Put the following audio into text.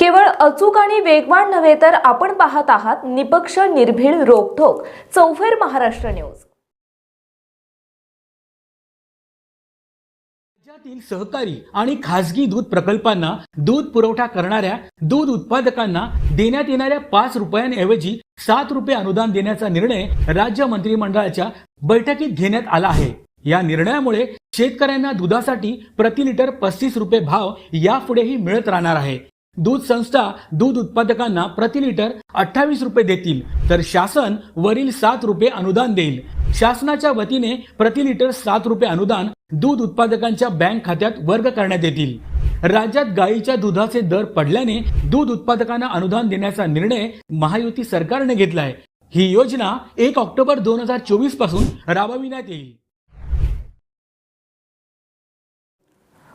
केवळ अचूक आणि वेगवान नव्हे तर आपण पाहत आहात निपक्ष निर्भीड रोखोक चौफेर महाराष्ट्र न्यूज. राज्यातील सहकारी आणि खासगी दूध प्रकल्पांना दूध पुरवठा करणाऱ्या दूध उत्पादकांना देण्यात येणाऱ्या पाच रुपयांऐवजी सात रुपये अनुदान देण्याचा निर्णय राज्य मंत्रिमंडळाच्या बैठकीत घेण्यात आला आहे. या निर्णयामुळे शेतकऱ्यांना दुधासाठी प्रति लिटर पस्तीस रुपये भाव यापुढेही मिळत राहणार आहे. दूध संस्था दूध उत्पादकांना प्रति लिटर अठ्ठावीस रुपये देतील. तर शासन वरील सात रुपये अनुदान देईल. शासनाच्या वतीने प्रति लिटर सात रुपये अनुदान दूध उत्पादकांच्या बँक खात्यात वर्ग करण्यात येतील. राज्यात गायीच्या दुधाचे दर पडल्याने दूध उत्पादकांना अनुदान देण्याचा निर्णय महायुती सरकारने घेतला आहे ही योजना एक ऑक्टोबर दोन हजार चोवीसपासून राबविण्यात येईल.